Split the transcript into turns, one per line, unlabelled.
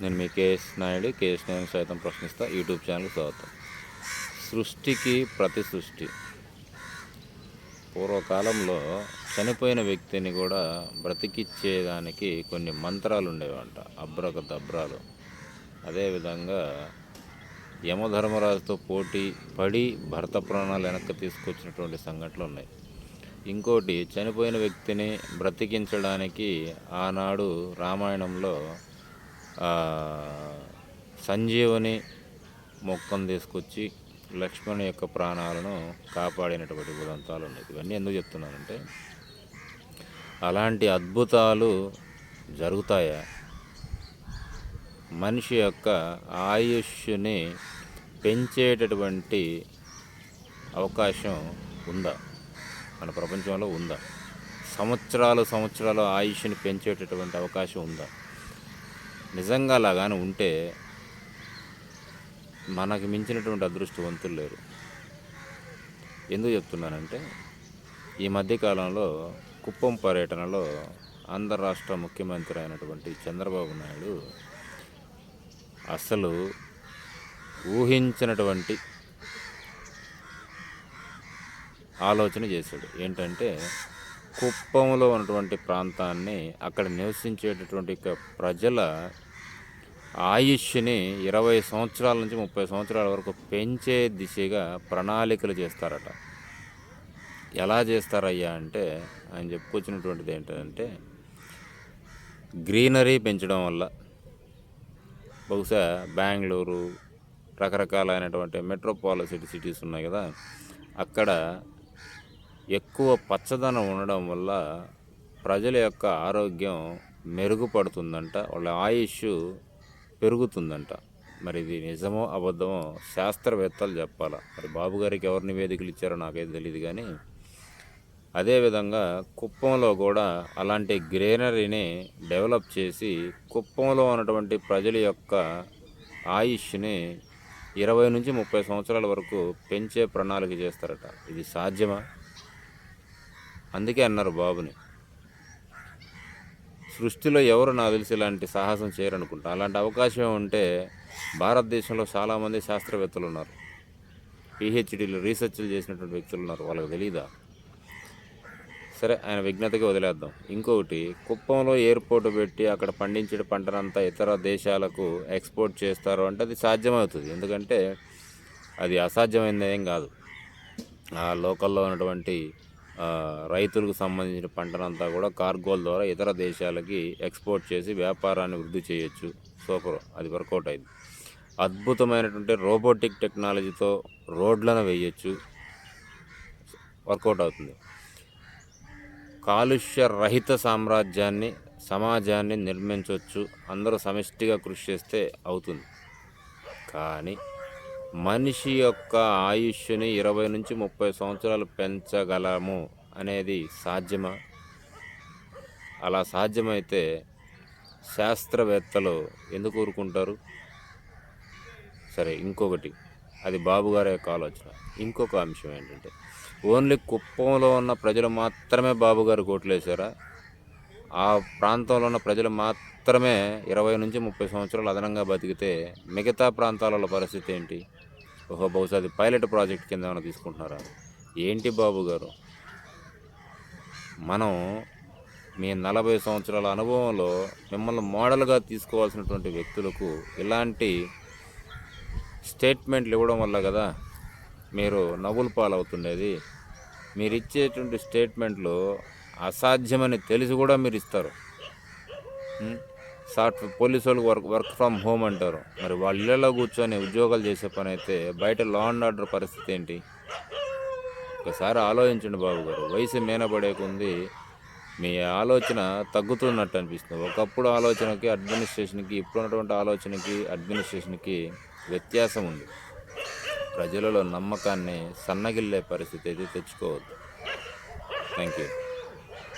నేను మీ KS Naidu KS Naidu సైతం ప్రశ్నిస్తా. యూట్యూబ్ ఛానల్ స్వాగతం. సృష్టికి ప్రతి సృష్టి. పూర్వకాలంలో చనిపోయిన వ్యక్తిని కూడా బ్రతికిచ్చేదానికి కొన్ని మంత్రాలు ఉండేవంట. అబ్రక దబ్రాలు అదేవిధంగా యమధర్మరాజుతో పోటీ పడి భర్త ప్రాణాలు వెనక్కి తీసుకొచ్చినటువంటి సంఘటనలు ఉన్నాయి. ఇంకోటి చనిపోయిన వ్యక్తిని బ్రతికించడానికి ఆనాడు రామాయణంలో సంజీవని మొక్కను తీసుకొచ్చి లక్ష్మణ్ యొక్క ప్రాణాలను కాపాడినటువంటి ఉదంతాలు ఉన్నాయి. ఇవన్నీ ఎందుకు చెప్తున్నానంటే అలాంటి అద్భుతాలు జరుగుతాయా? మనిషి యొక్క ఆయుష్ని పెంచేటటువంటి అవకాశం ఉందా? మన ప్రపంచంలో ఉందా? సంవత్సరాలు సంవత్సరాలు ఆయుష్ని పెంచేటటువంటి అవకాశం ఉందా? నిజంగా అలాగానే ఉంటే మనకు మించినటువంటి అదృష్టవంతులు లేరు. ఎందుకు చెప్తున్నానంటే ఈ మధ్యకాలంలో కుప్పం పర్యటనలో ఆంధ్ర రాష్ట్ర ముఖ్యమంత్రి అయినటువంటి చంద్రబాబు నాయుడు అసలు ఊహించినటువంటి ఆలోచన చేశాడు. ఏంటంటే కుప్పంలో ఉన్నటువంటి ప్రాంతాన్ని అక్కడ నివసించేటటువంటి ప్రజల ఆయుష్ని ఇరవై సంవత్సరాల నుంచి ముప్పై సంవత్సరాల వరకు పెంచే దిశగా ప్రణాళికలు చేస్తారట. ఎలా చేస్తారయ్యా అంటే ఆయన చెప్పుకొచ్చినటువంటిది ఏంటంటే గ్రీనరీ పెంచడం వల్ల బహుశా బెంగళూరు రకరకాలైనటువంటి మెట్రోపాలిసిటీ సిటీస్ ఉన్నాయి కదా అక్కడ ఎక్కువ పచ్చదనం ఉండడం వల్ల ప్రజల యొక్క ఆరోగ్యం మెరుగుపడుతుందంట. వాళ్ళ ఆయుష్ పెరుగుతుందంట. మరి ఇది నిజమో అబద్ధమో శాస్త్రవేత్తలు చెప్పాలా? మరి బాబు గారికి ఎవరు నివేదికలు ఇచ్చారో నాకైతే తెలియదు కానీ అదేవిధంగా కుప్పంలో కూడా అలాంటి గ్రీనరీని డెవలప్ చేసి కుప్పంలో ఉన్నటువంటి ప్రజల యొక్క ఆయుష్ని ఇరవై నుంచి ముప్పై సంవత్సరాల వరకు పెంచే ప్రణాళిక చేస్తారట. ఇది సాధ్యమా? అందుకే అన్నారు బాబుని. సృష్టిలో ఎవరు నాకు తెలిసి ఇలాంటి సాహసం చేయరనుకుంటా? అలాంటి అవకాశం ఉంటే భారతదేశంలో చాలామంది శాస్త్రవేత్తలు ఉన్నారు. పిహెచ్డీలు రీసెర్చ్లు చేసినటువంటి వ్యక్తులు ఉన్నారు. వాళ్ళకి తెలియదా సరే ఆయన విజ్ఞతకి వదిలేద్దాం. ఇంకొకటి కుప్పంలో ఎయిర్పోర్ట్ పెట్టి అక్కడ పండించే పంటనంతా ఇతర దేశాలకు ఎక్స్పోర్ట్ చేస్తారు అంటే అది సాధ్యమవుతుంది. ఎందుకంటే అది అసాధ్యమైనది ఏం కాదు. ఆ లోకల్లో ఉన్నటువంటి రైతులకు సంబంధించిన పంటనంతా కూడా కార్గోల ద్వారా ఇతర దేశాలకి ఎక్స్పోర్ట్ చేసి వ్యాపారాన్ని వృద్ధి చేయొచ్చు. సూపర్. అది వర్కౌట్ అయింది. అద్భుతమైనటువంటి రోబోటిక్ టెక్నాలజీతో రోడ్లను వేయచ్చు. వర్కౌట్ అవుతుంది. కాలుష్య రహిత సామ్రాజ్యాన్ని సమాజాన్ని నిర్మించవచ్చు అందరూ సమిష్టిగా కృషి చేస్తే అవుతుంది. కానీ మనిషి యొక్క ఆయుష్ని ఇరవై నుంచి ముప్పై సంవత్సరాలు పెంచగలము అనేది సాధ్యమా? అలా సాధ్యమైతే శాస్త్రవేత్తలు ఎందుకు ఊరుకుంటారు? సరే ఇంకొకటి. అది బాబుగారి యొక్క ఆలోచన. ఇంకొక అంశం ఏంటంటే ఓన్లీ కుప్పంలో ఉన్న ప్రజలు మాత్రమే బాబుగారు కోట్లేశారా ఆ ప్రాంతంలో ఉన్న ప్రజలు మాత్రమే ఇరవై నుంచి ముప్పై సంవత్సరాలు అదనంగా బతికితే మిగతా ప్రాంతాలలో పరిస్థితి ఏంటి? ఓహో బహుశా అది పైలట్ ప్రాజెక్ట్ కింద ఏమైనా తీసుకుంటున్నారా? ఏంటి బాబు గారు? మనం మీ నలభై సంవత్సరాల అనుభవంలో మిమ్మల్ని మోడల్గా తీసుకోవాల్సినటువంటి వ్యక్తులకు ఇలాంటి స్టేట్మెంట్లు ఇవ్వడం వల్ల కదా మీరు నవ్వులు పాలవుతుండేది. మీరు ఇచ్చేటువంటి స్టేట్మెంట్లు అసాధ్యమని తెలిసి కూడా మీరు ఇస్తారు. సాఫ్ట్ పోలీసు వాళ్ళు వర్క్ వర్క్ ఫ్రమ్ హోమ్ అంటారు. మరి వాళ్ళ ఇళ్ళలో కూర్చొని ఉద్యోగాలు చేసే పని అయితే బయట లా అండ్ ఆర్డర్ పరిస్థితి ఏంటి? ఒకసారి ఆలోచించండి బాబు గారు. వయసు మీనబడేకుంది మీ ఆలోచన తగ్గుతున్నట్టు అనిపిస్తుంది. ఒకప్పుడు ఆలోచనకి అడ్మినిస్ట్రేషన్కి ఇప్పుడు ఉన్నటువంటి ఆలోచనకి అడ్మినిస్ట్రేషన్కి వ్యత్యాసం ఉంది. ప్రజలలో నమ్మకాన్ని సన్నగిల్లే పరిస్థితి అయితే తెచ్చుకోవద్దు. Thank you.